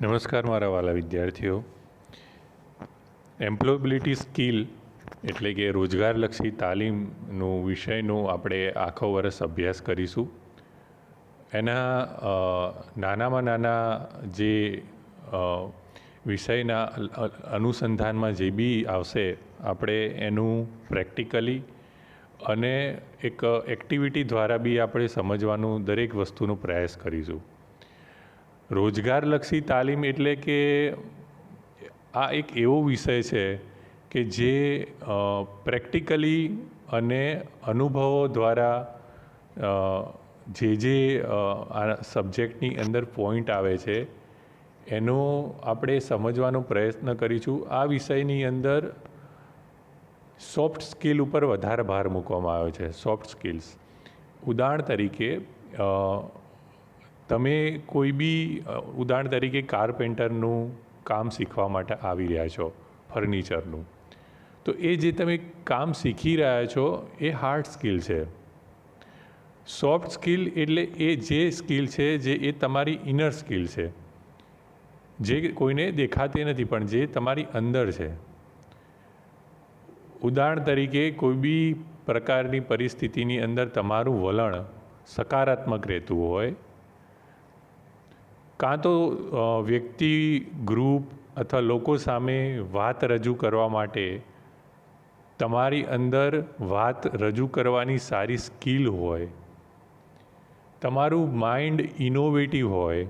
નમસ્કાર મારા વાલા વિદ્યાર્થીઓ. એમ્પ્લોયબિલિટી સ્કિલ એટલે કે રોજગારલક્ષી તાલીમનું વિષયનું આપણે આખો વર્ષ અભ્યાસ કરીશું. એના નાનામાં નાના જે વિષયના અનુસંધાનમાં જે બી આવશે, આપણે એનું પ્રેક્ટિકલી અને એક એક્ટિવિટી દ્વારા બી આપણે સમજવાનું દરેક વસ્તુનો પ્રયાસ કરીશું. રોજગારલક્ષી તાલીમ એટલે કે આ એક એવો વિષય છે કે જે પ્રેક્ટિકલી અને અનુભવો દ્વારા જે જે આ સબ્જેક્ટની અંદર પોઈન્ટ આવે છે, એનો આપણે સમજવાનો પ્રયત્ન કરીશું. આ વિષયની અંદર સોફ્ટ સ્કિલ ઉપર વધારે ભાર મૂકવામાં આવ્યો છે. Soft skills. ઉદાહરણ તરીકે તમે કોઈ બી ઉદાહરણ તરીકે કારપેન્ટરનું કામ શીખવા માટે આવી રહ્યા છો ફર્નિચરનું તો એ જે તમે કામ શીખી રહ્યા છો, એ હાર્ડ સ્કિલ છે. સોફ્ટ સ્કિલ એટલે એ જે સ્કિલ છે, જે એ તમારી ઇનર સ્કિલ છે. જે કોઈને દેખાતી નથી, પણ જે તમારી અંદર છે. ઉદાહરણ તરીકે કોઈ બી પ્રકારની પરિસ્થિતિની અંદર તમારું વલણ સકારાત્મક રહેતું હોય કાં તો વ્યક્તિ, ગ્રુપ અથવા લોકો સામે વાત રજૂ કરવા માટે તમારી અંદર વાત રજૂ કરવાની સારી સ્કિલ હોય, તમારું માઇન્ડ ઇનોવેટિવ હોય,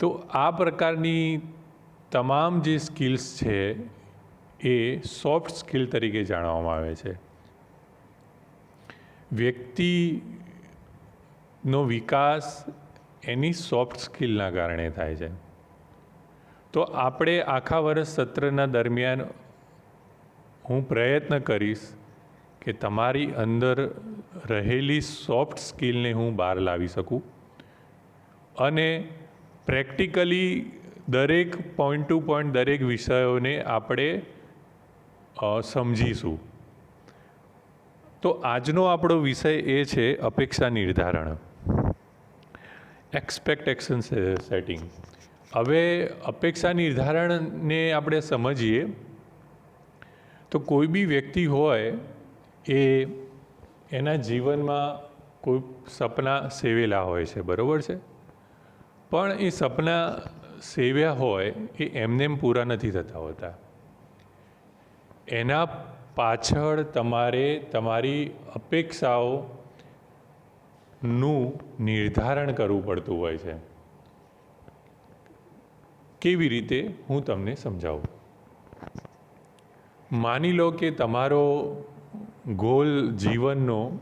તો આ પ્રકારની તમામ જે સ્કિલ્સ છે એ સોફ્ટ સ્કિલ તરીકે જાણવામાં આવે છે. વ્યક્તિનો વિકાસ એની સોફ્ટ સ્કિલના કારણે થાય છે. તો આપણે આખા વર્ષ સત્રના દરમિયાન હું પ્રયત્ન કરીશ કે તમારી અંદર રહેલી સોફ્ટ સ્કિલને હું બહાર લાવી શકું અને પ્રેક્ટિકલી દરેક પોઈન્ટ ટુ પોઈન્ટ દરેક વિષયોને આપણે સમજીશું. તો આજનો આપણો વિષય એ છે અપેક્ષા નિર્ધારણ. એક્સપેક્ટેશન સેટિંગ હવે અપેક્ષા નિર્ધારણને આપણે સમજીએ, તો કોઈ બી વ્યક્તિ હોય એ એના જીવનમાં કોઈ સપના સેવેલા હોય છે, બરાબર છે? પણ એ સપના સેવ્યા હોય એ એમનેમ પૂરા નથી થતા હોતા. એના પાછળ તમારે તમારી અપેક્ષાઓનું નિર્ધારણ કરવું પડતું હોય છે. કેવી રીતે? હું તમને સમજાવું. માની લો કે તમારો ગોલ જીવનનો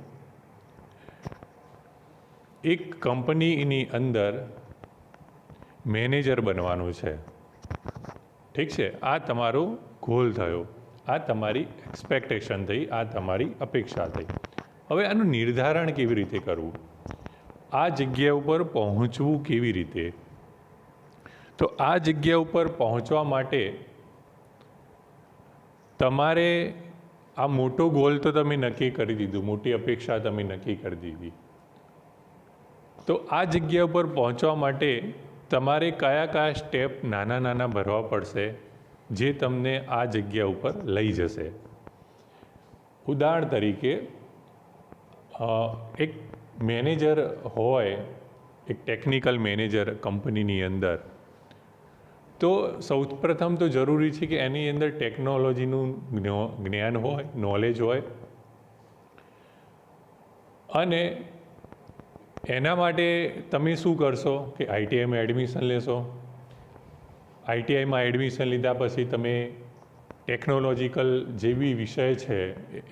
એક કંપનીની અંદર મેનેજર બનવાનું છે. ઠીક છે? આ તમારો ગોલ થયો. આ તમારી એક્સપેક્ટેશન થઈ. આ તમારી અપેક્ષા થઈ. હવે આનું નિર્ધારણ કેવી રીતે કરવું? આ જગ્યા ઉપર પહોંચવું કેવી રીતે? તો આ જગ્યા ઉપર પહોંચવા માટે તમારે આ મોટો ગોલ તો તમે નક્કી કરી દીધું, મોટી અપેક્ષા તમે નક્કી કરી દીધી. તો આ જગ્યા ઉપર પહોંચવા માટે તમારે કયા કયા સ્ટેપ નાના નાના ભરવા પડશે, જે તમને આ જગ્યા ઉપર લઈ જશે. ઉદાહરણ તરીકે એક મેનેજર હોય, એક ટેકનિકલ મેનેજર કંપનીની અંદર, તો સૌ પ્રથમ તો જરૂરી છે કે એની અંદર ટેકનોલોજીનું જ્ઞાન હોય નોલેજ હોય. અને એના માટે તમે શું કરશો કે આઈટીઆઈમાં એડમિશન લેશો? આઈટીઆઈમાં એડમિશન લીધા પછી તમે ટેકનોલોજીકલ જેવી વિષય છે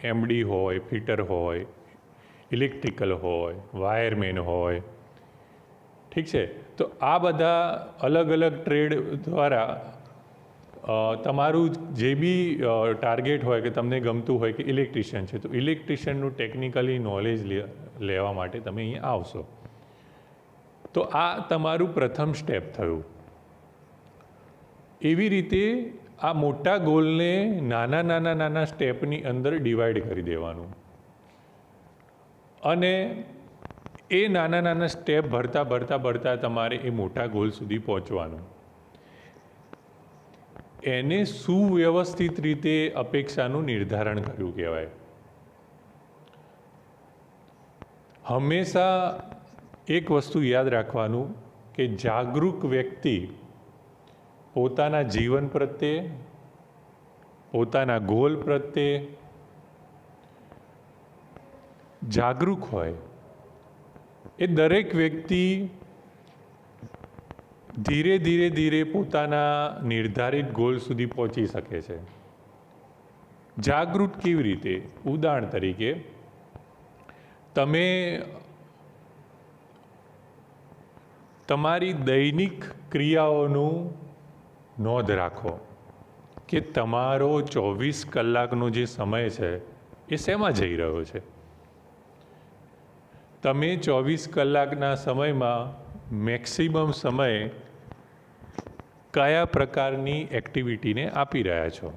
એમડી હોય, ફિટર હોય ઇલેક્ટ્રિકલ હોય, વાયરમેન હોય, ઠીક છે? તો આ બધા અલગ અલગ ટ્રેડ દ્વારા તમારું જે બી ટાર્ગેટ હોય કે તમને ગમતું હોય કે ઇલેક્ટ્રિશિયન છે, તો ઇલેક્ટ્રિશિયનનું ટેકનિકલી નોલેજ લેવા માટે તમે અહીંયા આવશો. તો આ તમારું પ્રથમ સ્ટેપ થયું. એવી રીતે આ મોટા ગોલને નાના નાના નાના સ્ટેપની અંદર ડિવાઈડ કરી દેવાનું. અને એ નાના નાના સ્ટેપ ભરતા ભરતા ભરતા તમારે એ મોટા ગોલ સુધી પહોંચવાનું. એને સુવ્યવસ્થિત રીતે અપેક્ષાનું નિર્ધારણ કર્યું કહેવાય. હંમેશા એક વસ્તુ યાદ રાખવાનું કે જાગૃત વ્યક્તિ પોતાના જીવન પ્રત્યે, પોતાના ગોલ પ્રત્યે જાગૃત હોય, એ દરેક વ્યક્તિ ધીરે ધીરે ધીરે પોતાના નિર્ધારિત ગોલ સુધી પહોંચી શકે છે. જાગૃત કેવી રીતે? ઉદાહરણ તરીકે, તમે તમારી દૈનિક ક્રિયાઓનું નોંધ રાખો કે તમારો ચોવીસ કલાકનો જે સમય છે, એ શેમાં જઈ રહ્યો છે? તમે ચોવીસ કલાકના સમયમાં મેક્સિમમ સમય કયા પ્રકારની એક્ટિવિટીને આપી રહ્યા છો?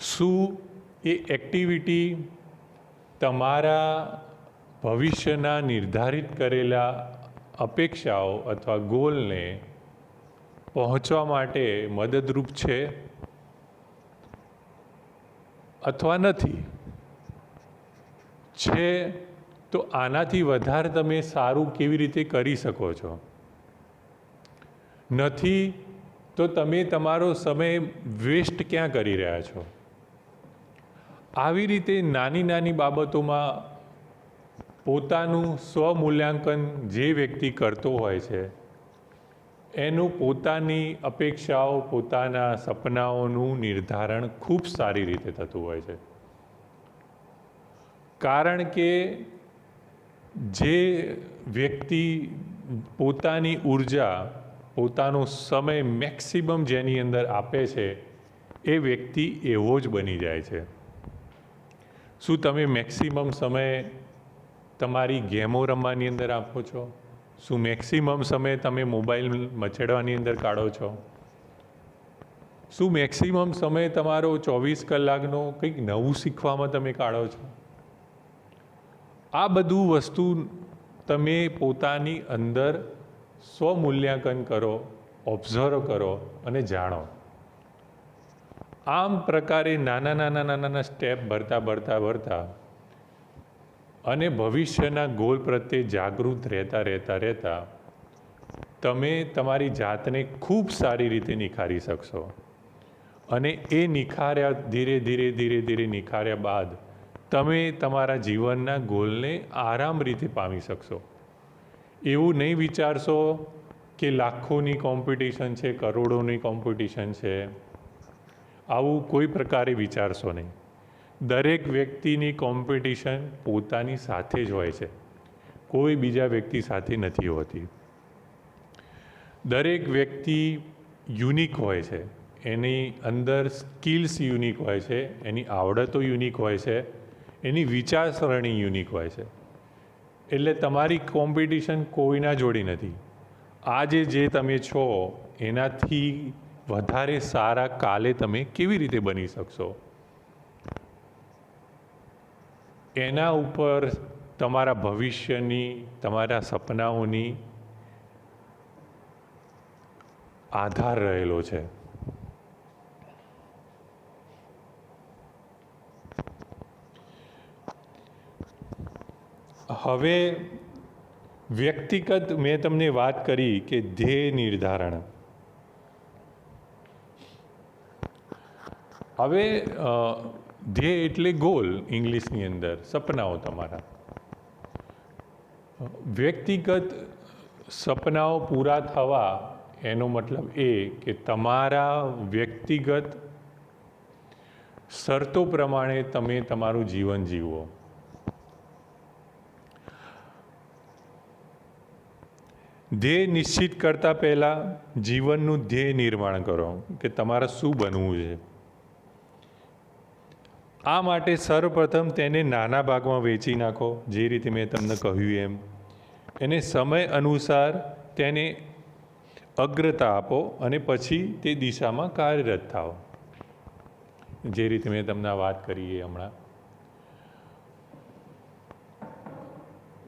શું એ એક્ટિવિટી તમારા ભવિષ્યના નિર્ધારિત કરેલા અપેક્ષાઓ અથવા ગોલને પહોંચવા માટે મદદરૂપ છે? અથવા નથી? છે, તો આનાથી વધારે તમે સારું કેવી રીતે કરી શકો છો? નથી, તો તમે તમારો સમય વેસ્ટ ક્યાં કરી રહ્યા છો? આવી રીતે નાની નાની બાબતોમાં પોતાનું સ્વમૂલ્યાંકન જે વ્યક્તિ કરતો હોય છે, એનું પોતાની અપેક્ષાઓ, પોતાના સપનાઓનું નિર્ધારણ ખૂબ સારી રીતે થતું હોય છે. કારણ કે જે વ્યક્તિ પોતાની ઊર્જા, પોતાનો સમય મેક્સિમમ જેની અંદર આપે છે, એ વ્યક્તિ એવો જ બની જાય છે. શું તમે મેક્સિમમ સમય તમારી ગેમો રમવાની અંદર આપો છો? શું મેક્સિમમ સમય તમે મોબાઈલ મચેડવાની અંદર કાઢો છો? શું મેક્સિમમ સમય તમારો ચોવીસ કલાકનો કંઈક નવું શીખવામાં તમે કાઢો છો? આ બધું વસ્તુ તમે પોતાની અંદર સ્વમૂલ્યાંકન કરો ઓબ્ઝર્વ કરો અને જાણો. આમ પ્રકારે નાના નાના નાના નાના સ્ટેપ ભરતા ભરતા ભરતા અને ભવિષ્યના ગોલ પ્રત્યે જાગૃત રહેતા રહેતા રહેતા તમે તમારી જાતને ખૂબ સારી રીતે નિખારી શકશો. અને એ નિખાર્યા ધીરે ધીરે ધીરે ધીરે નિખાર્યા બાદ તમે તમારા જીવનના ગોલને આરામ રીતે પામી શકશો. એવું નહીં વિચારશો કે લાખોની કોમ્પિટિશન છે, કરોડોની કોમ્પિટિશન છે. આવું કોઈ પ્રકારે વિચારશો નહીં. દરેક વ્યક્તિની કોમ્પિટિશન પોતાની સાથે જ હોય છે. કોઈ બીજા વ્યક્તિ સાથે નથી હોતી. દરેક વ્યક્તિ યુનિક હોય છે. એની અંદર સ્કિલ્સ યુનિક હોય છે. એની આવડતો યુનિક હોય છે. એની વિચારસરણી યુનિક હોય છે. એટલે તમારી કોમ્પિટિશન કોઈના જોડે નથી. આજે જે તમે છો, એનાથી વધારે સારા કાલે તમે કેવી રીતે બની શકશો? એના ઉપર તમારા ભવિષ્યની, તમારા સપનાઓની આધાર રહેલો છે. હવે વ્યક્તિગત મેં તમને વાત કરી કે ધ્યેય નિર્ધારણ. હવે ધ્યેય એટલે ગોલ ઇંગ્લિશની અંદર, સપનાઓ તમારા. વ્યક્તિગત સપનાઓ પૂરા થવા એનો મતલબ એ કે તમારા વ્યક્તિગત શરતો પ્રમાણે તમે તમારું જીવન જીવો. ધ્યેય નિશ્ચિત કરતાં પહેલાં જીવનનું ધ્યેય નિર્માણ કરો કે તમારે શું બનવું છે. આ માટે સર્વપ્રથમ તેને નાના ભાગમાં વેચી નાખો, જે રીતે મેં તમને કહ્યું એમ. એને સમય અનુસાર તેને અગ્રતા આપો અને પછી તે દિશામાં કાર્યરત થાઓ. જે રીતે મેં તમને વાત કરી એ હમણાં.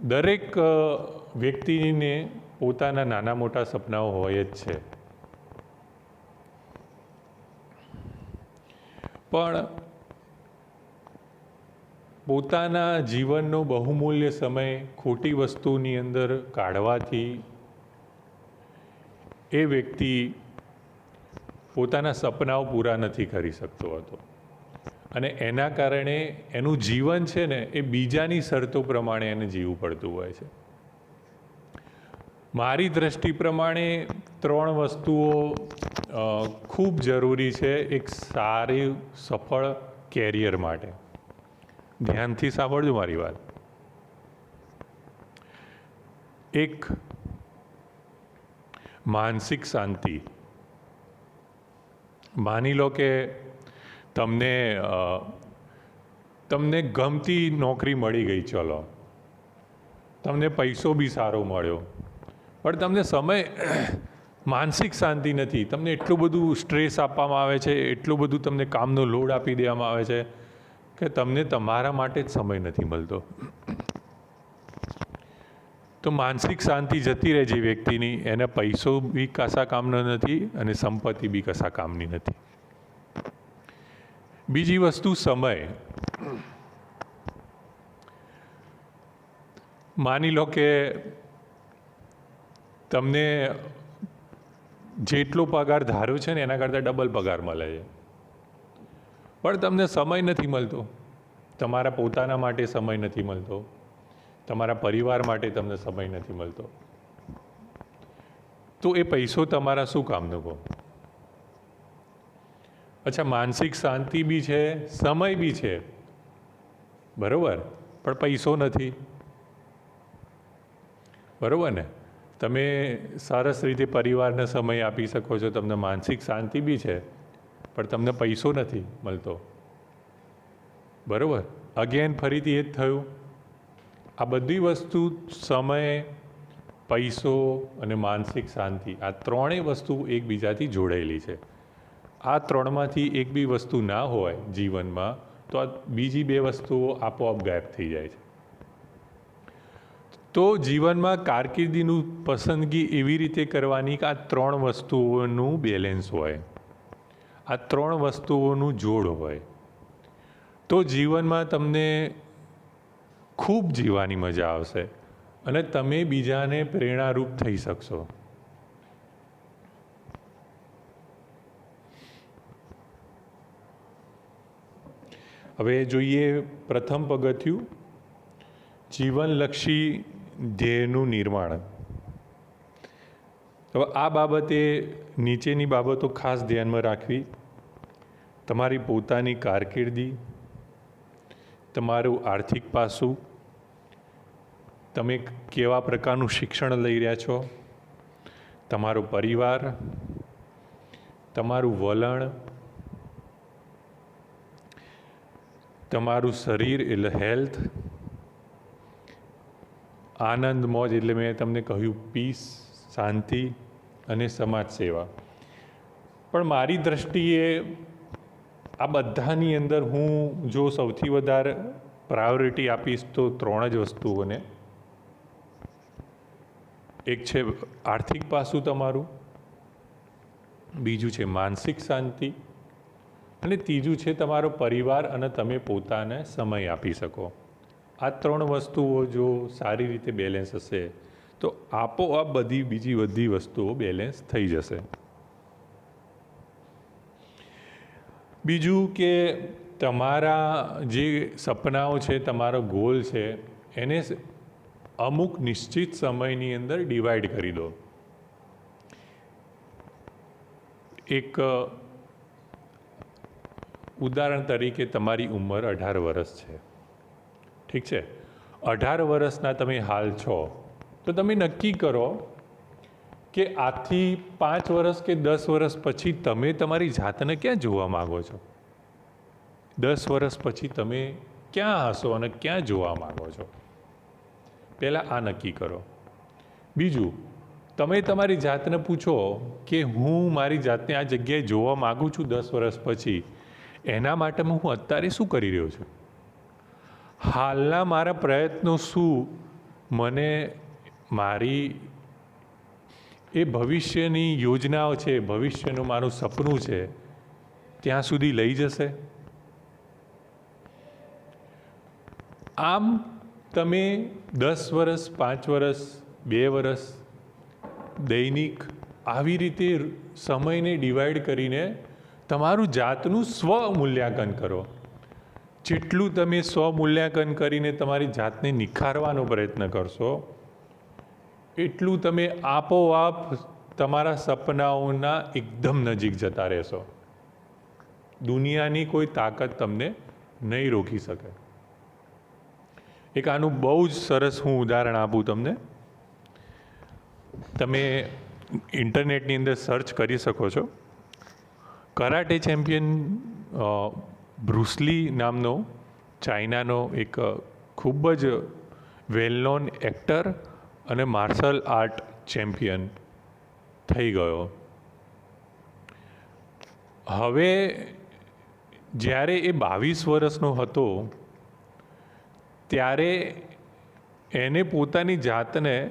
દરેક વ્યક્તિને પોતાના નાના મોટા સપનાઓ હોય જ છે. પણ પોતાના જીવનનો બહુમૂલ્ય સમય ખોટી વસ્તુની અંદર કાઢવાથી એ વ્યક્તિ પોતાના સપનાઓ પૂરા નથી કરી શકતો હતો. અને એના કારણે એનું જીવન છે ને એ બીજાની શરતો પ્રમાણે એને જીવવું પડતું હોય છે. મારી દ્રષ્ટિ પ્રમાણે ત્રણ વસ્તુઓ ખૂબ જરૂરી છે એક સારી, સફળ કેરિયર માટે. ધ્યાનથી સાંભળજો મારી વાત. એક, માનસિક શાંતિ. માની લો કે તમને તમને ગમતી નોકરી મળી ગઈ, ચલો. તમને પૈસો બી સારો મળ્યો. પણ તમને સમય માનસિક શાંતિ નથી. તમને એટલું બધું સ્ટ્રેસ આપવામાં આવે છે, એટલું બધું તમને કામનો લોડ આપી દેવામાં આવે છે કે તમને તમારા માટે જ સમય નથી મળતો. તો માનસિક શાંતિ જતી રહે જે વ્યક્તિની, એને પૈસો બી કશા કામનો નથી અને સંપત્તિ બી કશા કામની નથી. બીજી વસ્તુ સમય. માની લો કે તમને જેટલો પગાર ધાર્યો છે ને એના કરતાં ડબલ પગાર મળે છે. પણ તમને સમય નથી મળતો. તમારા પોતાના માટે સમય નથી મળતો. તમારા પરિવાર માટે તમને સમય નથી મળતો. તો એ પૈસો તમારા શું કામનો કહો? અચ્છા, માનસિક શાંતિ બી છે, સમય બી છે. બરાબર? પણ પૈસો નથી. બરાબર ને? તમે સરસ રીતે પરિવારને સમય આપી શકો છો, તમને માનસિક શાંતિ બી છે, પણ તમને પૈસો નથી મળતો. બરાબર? અગેન ફરીથી એ જ થયું. આ બધી વસ્તુ સમય, પૈસો અને માનસિક શાંતિ, આ ત્રણેય વસ્તુ એકબીજાથી જોડાયેલી છે. આ ત્રણમાંથી એક બી વસ્તુ ના હોય જીવનમાં, તો આ બીજી બે વસ્તુઓ આપોઆપ ગાયબ થઈ જાય છે. તો જીવનમાં કારકિર્દીનું પસંદગી એવી રીતે કરવાની કે આ ત્રણ વસ્તુઓનું બેલેન્સ હોય. આ ત્રણ વસ્તુઓનું જોડ હોય. તો જીવનમાં તમને ખૂબ જીવવાની મજા આવશે અને તમે બીજાને પ્રેરણારૂપ થઈ શકશો. હવે જોઈએ પ્રથમ પગથિયું. જીવનલક્ષી ધ્યેયનું નિર્માણ. હવે આ બાબતે નીચેની બાબતો ખાસ ધ્યાનમાં રાખવી. તમારી પોતાની કારકિર્દી, તમારું આર્થિક પાસું, તમે કેવા પ્રકારનું શિક્ષણ લઈ રહ્યા છો, તમારો પરિવાર, તમારું વલણ, તમારું શરીર એટલે હેલ્થ આનંદ, મોજ એટલે મેં તમને કહ્યું પીસ શાંતિ અને સમાજ સેવા. પણ મારી દૃષ્ટિએ આ બધાની અંદર હું જો સૌથી વધારે પ્રાયોરિટી આપીશ તો ત્રણ જ વસ્તુઓને. એક છે આર્થિક પાસું તમારું, બીજું છે માનસિક શાંતિ, અને ત્રીજું છે તમારો પરિવાર અને તમે પોતાને સમય આપી શકો. આ ત્રણ વસ્તુઓ જો સારી રીતે બેલેન્સ હશે, તો આપોઆપ બધી બીજી બધી વસ્તુઓ બેલેન્સ થઈ જશે. બીજું કે તમારા જે સપનાઓ છે, તમારો ગોલ છે, એને અમુક નિશ્ચિત સમયની અંદર ડિવાઈડ કરી દો. એક, ઉદાહરણ તરીકે તમારી ઉંમર અઢાર વર્ષ છે. ઠીક છે? અઢાર વર્ષના તમે હાલ છો, તો તમે નક્કી કરો કે આથી પાંચ વર્ષ કે દસ વર્ષ પછી તમે તમારી જાતને ક્યાં જોવા માગો છો? દસ વર્ષ પછી તમે ક્યાં હશો અને ક્યાં જોવા માગો છો? પહેલાં આ નક્કી કરો. બીજું, તમે તમારી જાતને પૂછો કે હું મારી જાતને આ જગ્યાએ જોવા માગું છું દસ વર્ષ પછી, એના માટે હું અત્યારે શું કરી રહ્યો છું? હાલના મારા પ્રયત્નો શું? મને મારી એ ભવિષ્યની યોજનાઓ છે, ભવિષ્યનું મારું સપનું છે, ત્યાં સુધી લઈ જશે? આમ તમે દસ વર્ષ પાંચ વર્ષ બે વર્ષ દૈનિક આવી રીતે સમયને ડિવાઈડ કરીને તમારું જાતનું સ્વ મૂલ્યાંકન કરો. જેટલું તમે સ્વ મૂલ્યાંકન કરીને તમારી જાતને નિખારવાનો પ્રયત્ન કરશો, એટલું તમે આપોઆપ તમારા સપનાઓના એકદમ નજીક જતા રહેશો. દુનિયાની કોઈ તાકાત તમને નહીં રોકી શકે. એક આનું બહુ જ સરસ હું ઉદાહરણ આપું તમને. તમે ઇન્ટરનેટની અંદર સર્ચ કરી શકો છો. કરાટે ચેમ્પિયન બ્રુસલી નામનો ચાઇનાનો એક ખૂબ જ વેલ નોન એક્ટર અને માર્શલ આર્ટ ચેમ્પિયન થઈ ગયો. હવે, જ્યારે એ બાવીસ વર્ષનો હતો, ત્યારે એને પોતાની જાતને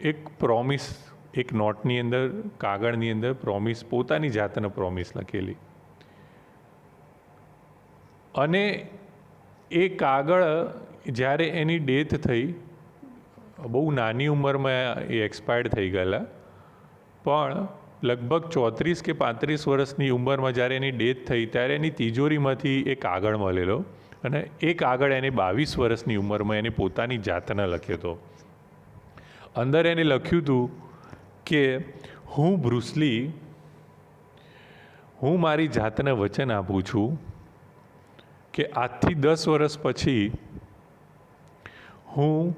એક પ્રોમિસ એક નોટની અંદર, કાગળની અંદર પ્રોમિસ પોતાની જાતને પ્રોમિસ લખેલી. અને એ કાગળ જ્યારે એની ડેથ થઈ, બહુ નાની ઉંમરમાં એ એક્સપાયર્ડ થઈ ગયેલા, પણ લગભગ ચોત્રીસ કે પાંત્રીસ વર્ષની ઉંમરમાં જ્યારે એની ડેથ થઈ, ત્યારે એની તિજોરીમાંથી એ કાગળ મળેલો અને એ કાગળ એને બાવીસ વર્ષની ઉંમરમાં એને પોતાની જાતને લખ્યો હતો. અંદર એને લખ્યું હતું કે, હું બ્રુસલી હું મારી જાતને વચન આપું છું કે આજથી દસ વર્ષ પછી હું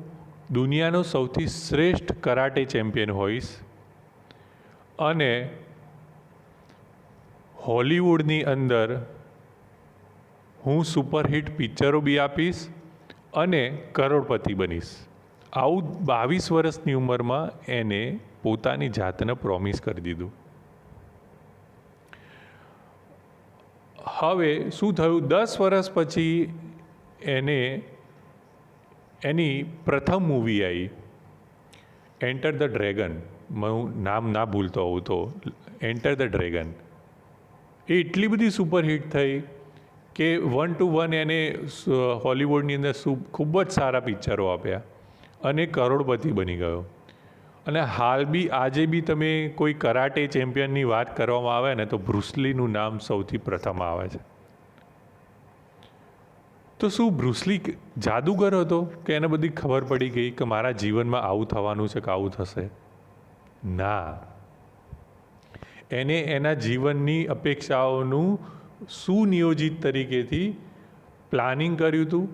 દુનિયાનો સૌથી શ્રેષ્ઠ કરાટે ચેમ્પિયન હોઈશ અને હોલિવૂડની અંદર હું સુપરહિટ પિક્ચરો બી આપીશ અને કરોડપતિ બનીશ. આવું બાવીસ વર્ષની ઉંમરમાં એને પોતાની જાતને પ્રોમિસ કરી દીધું. હવે શું થયું? દસ વર્ષ પછી એને એની પ્રથમ મૂવી આવી એન્ટર ધ ડ્રેગન હું નામ ના ભૂલતો હોઉં તો. એન્ટર ધ ડ્રેગન એ એટલી બધી સુપરહિટ થઈ કે વન ટુ વન એને હોલિવૂડની અંદર ખૂબ જ સારા પિક્ચરો આપ્યા અને કરોડપતિ બની ગયો. અને હાલ બી, આજે બી તમે કોઈ કરાટે ચેમ્પિયનની વાત કરવામાં આવે ને તો બ્રુસલીનું નામ સૌથી પ્રથમ આવે છે. તો શું બ્રુસલી જાદુગર હતો કે એને બધી ખબર પડી ગઈ કે મારા જીવનમાં આવું થવાનું છે કે આવું થશે? ના. એને એના જીવનની અપેક્ષાઓનું સુનિયોજિત તરીકેથી પ્લાનિંગ કર્યું હતું.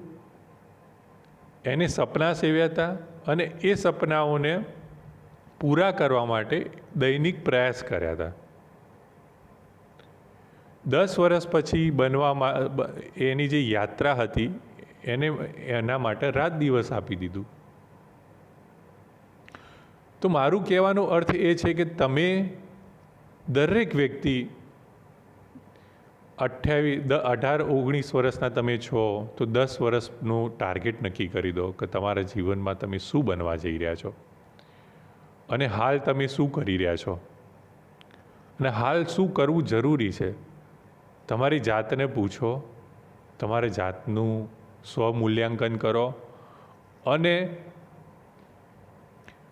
એને સપના સેવ્યા હતા અને એ સપનાઓને પૂરા કરવા માટે દૈનિક પ્રયાસ કર્યા હતા. દસ વર્ષ પછી બનવામાં એની જે યાત્રા હતી, એને, એના માટે રાત દિવસ આપી દીધું. તો મારું કહેવાનો અર્થ એ છે કે તમે દરેક વ્યક્તિ અઠ્યાવીસ અઢાર, ઓગણીસ વર્ષના તમે છો, તો દસ વર્ષનું ટાર્ગેટ નક્કી કરી દો કે તમારા જીવનમાં તમે શું બનવા જઈ રહ્યા છો. અને હાલ તમે શું કરી રહ્યા છો? અને હાલ શું કરવું જરૂરી છે? તમારી જાતને પૂછો, તમારે જાતનું સ્વમૂલ્યાંકન કરો અને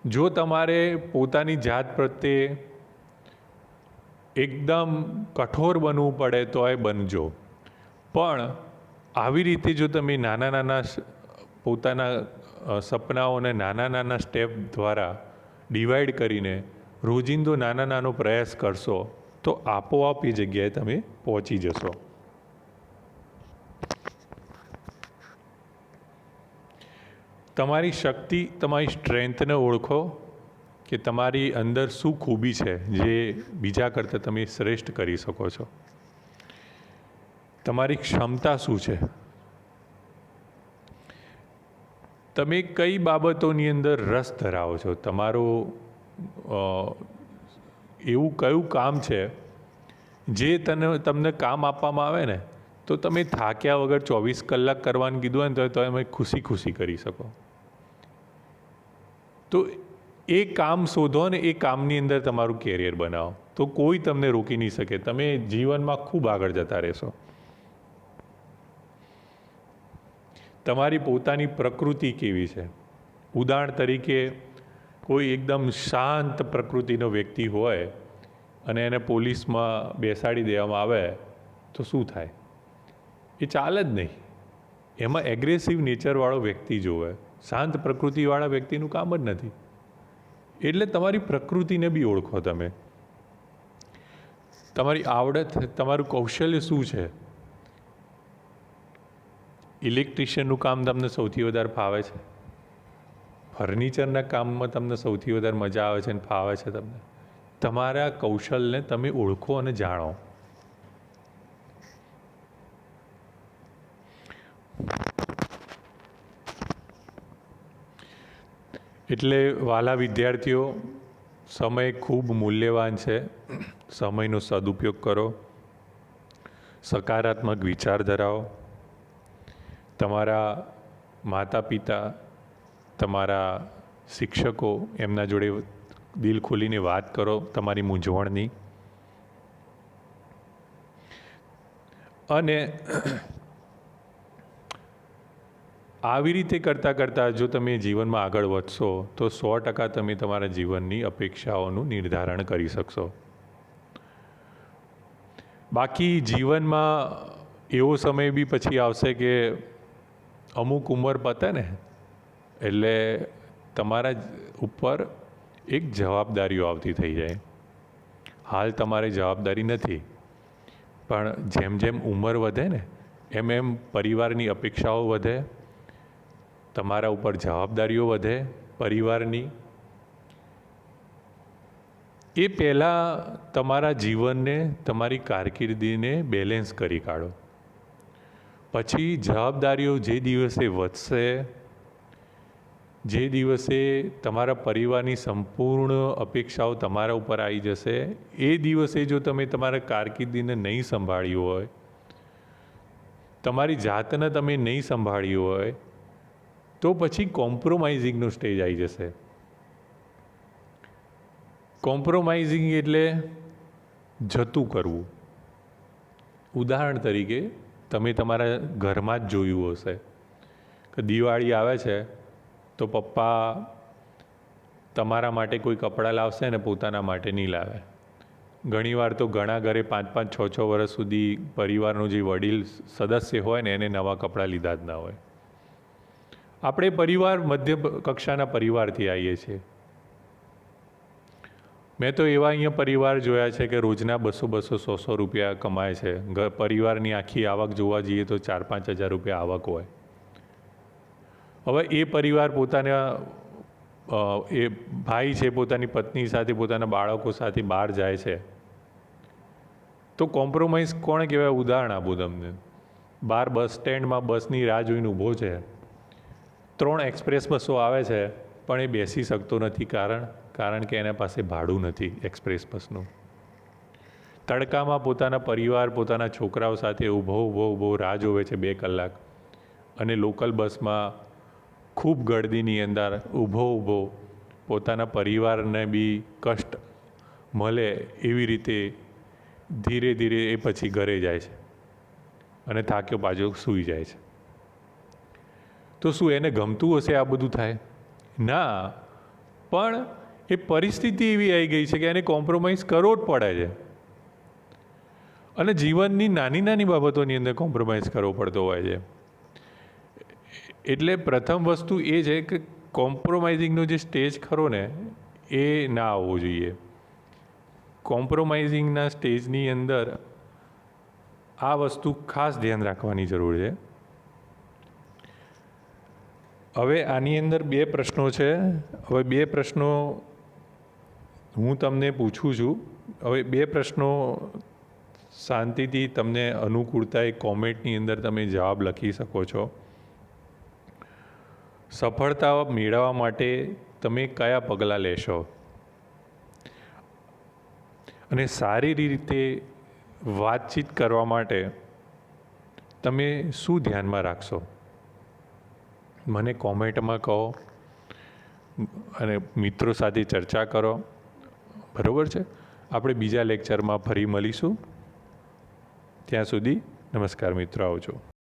જો તમારે પોતાની જાત પ્રત્યે એકદમ કઠોર બનવું પડે તો એ બનજો. પણ આવી રીતે જો તમે નાના નાના પોતાના સપનાઓને નાના નાના સ્ટેપ દ્વારા ડિવાઈડ કરીને રોજિંદો નાના નાનો પ્રયાસ કરશો, તો આપોઆપ એ જગ્યાએ તમે પહોંચી જશો. તમારી શક્તિ, તમારી સ્ટ્રેન્થને ઓળખો કે તમારી અંદર શું ખૂબી છે, જે બીજા કરતાં તમે શ્રેષ્ઠ કરી શકો છો. તમારી ક્ષમતા શું છે? તમે કઈ બાબતોની અંદર રસ ધરાવો છો? તમારો એવું કયું કામ છે જે તને, તમને કામ આપવામાં આવે ને, તો તમે થાક્યા વગર ચોવીસ કલાક કરવાનું કીધું હોય ને તો તમે ખુશી ખુશી કરી શકો. તો એ કામ શોધો ને, એ કામની અંદર તમારું કેરિયર બનાવો. તો કોઈ તમને રોકી નહીં શકે. તમે જીવનમાં ખૂબ આગળ જતા રહેશો. તમારી પોતાની પ્રકૃતિ કેવી છે? ઉદાહરણ તરીકે, કોઈ એકદમ શાંત પ્રકૃતિનો વ્યક્તિ હોય અને એને પોલીસમાં બેસાડી દેવામાં આવે, તો શું થાય? એ ચાલે જ નહીં. એમાં એગ્રેસિવ નેચરવાળો વ્યક્તિ જોવે. શાંત પ્રકૃતિવાળા વ્યક્તિનું કામ જ નથી. એટલે તમારી પ્રકૃતિને બી ઓળખો તમે. તમારી આવડત, તમારું કૌશલ્ય શું છે? ઇલેક્ટ્રિશિયનનું કામ તમને સૌથી વધારે ફાવે છે? ફર્નિચરના કામમાં તમને સૌથી વધારે મજા આવે છે અને ફાવે છે તમને? તમારા કૌશલને તમે ઓળખો અને જાણો. એટલે વાલા વિદ્યાર્થીઓ, સમય ખૂબ મૂલ્યવાન છે. સમયનો સદુપયોગ કરો. સકારાત્મક વિચાર ધરાવો. તમારા માતા પિતા તમારા શિક્ષકો એમના જોડે દિલ ખોલીને વાત કરો તમારી મૂંઝવણની. અને આવી રીતે કરતાં કરતાં જો તમે જીવનમાં આગળ વધશો, તો સો ટકા તમે તમારા જીવનની અપેક્ષાઓનું નિર્ધારણ કરી શકશો. બાકી જીવનમાં એવો સમય બી પછી આવશે કે અમુક ઉંમર પતે ને, એટલે તમારા ઉપર એક જવાબદારીઓ આવતી થઈ જાય. હાલ તમારે જવાબદારી નથી, પણ જેમ જેમ ઉંમર વધે ને, એમ એમ પરિવારની અપેક્ષાઓ વધે, તમારા ઉપર જવાબદારીઓ વધે પરિવારની. એ પહેલાં તમારા જીવનને, તમારી કારકિર્દીને બેલેન્સ કરી કાઢો. પછી જવાબદારીઓ જે દિવસે વધશે, જે દિવસે તમારા પરિવારની સંપૂર્ણ અપેક્ષાઓ તમારા ઉપર આવી જશે, એ દિવસે જો તમે તમારા કારકિર્દીને નહીં સંભાળ્યું હોય, તમારી જાતને તમે નહીં સંભાળ્યું હોય, તો પછી કોમ્પ્રોમાઇઝિંગનો સ્ટેજ આવી જશે. કોમ્પ્રોમાઇઝિંગ એટલે જતું કરવું. ઉદાહરણ તરીકે તમે તમારા ઘરમાં જ જોયું હશે. કે દિવાળી આવે છે, તો પપ્પા તમારા માટે કોઈ કપડાં લાવશે ને પોતાના માટે નહીં લાવે. ઘણીવાર તો ઘણા ઘરે પાંચ પાંચ છ છ વર્ષ સુધી પરિવારનો જે વડીલ સદસ્ય હોય ને એને નવા કપડાં લીધા જ ના હોય. આપણે પરિવાર મધ્ય કક્ષાના પરિવારથી આવીએ છીએ. મેં તો એવા અહીંયા પરિવાર જોયા છે કે રોજના બસો બસો સો સો રૂપિયા કમાય છે. ઘર પરિવારની આખી આવક જોવા જઈએ તો ચાર પાંચ હજાર રૂપિયા આવક હોય. હવે એ પરિવાર પોતાના એ ભાઈ છે, પોતાની પત્ની સાથે, પોતાના બાળકો સાથે બહાર જાય છે. તો કોમ્પ્રોમાઇઝ કોણે કહેવાય? ઉદાહરણ આપું તમને. બહાર બસ સ્ટેન્ડમાં બસની રાહ જોઈને ઊભો છે. ત્રણ એક્સપ્રેસ બસો આવે છે, પણ એ બેસી શકતો નથી કારણ કારણ કે એના પાસે ભાડું નથી એક્સપ્રેસ બસનું. તડકામાં પોતાના પરિવાર, પોતાના છોકરાઓ સાથે ઊભો ઊભો ઊભો રાહ જોવે છે બે કલાક. અને લોકલ બસમાં ખૂબ ગળદીની અંદર ઊભો ઊભો પોતાના પરિવારને બી કષ્ટ મળે એવી રીતે ધીરે ધીરે એ પછી ઘરે જાય છે. અને થાક્યો પાછો સૂઈ જાય છે. તો શું એને ગમતું હશે આ બધું થાય? ના. પણ એ પરિસ્થિતિ એવી આવી ગઈ છે કે એને કોમ્પ્રોમાઇઝ કરવો જ પડે છે. અને જીવનની નાની નાની બાબતોની અંદર કોમ્પ્રોમાઇઝ કરવો પડતો હોય છે. એટલે પ્રથમ વસ્તુ એ છે કે કોમ્પ્રોમાઇઝિંગનો જે સ્ટેજ ખરો ને, એ ના આવવો જોઈએ. કોમ્પ્રોમાઇઝિંગના સ્ટેજની અંદર આ વસ્તુ ખાસ ધ્યાન રાખવાની જરૂર છે. હવે આની અંદર બે પ્રશ્નો છે. હવે બે પ્રશ્નો હું તમને પૂછું છું, હવે બે પ્રશ્નો શાંતિથી તમને અનુકૂળતા એ કોમેન્ટની અંદર તમે જવાબ લખી શકો છો. સફળતા મેળવવા માટે તમે કયા પગલાં લેશો? અને સારી રીતે વાતચીત કરવા માટે તમે શું ધ્યાનમાં રાખશો? મને કોમેન્ટમાં કહો અને મિત્રો સાથે ચર્ચા કરો. બરાબર છે? આપણે બીજા લેક્ચરમાં ફરી મળીશું. ત્યાં સુધી નમસ્કાર મિત્રો આવજો.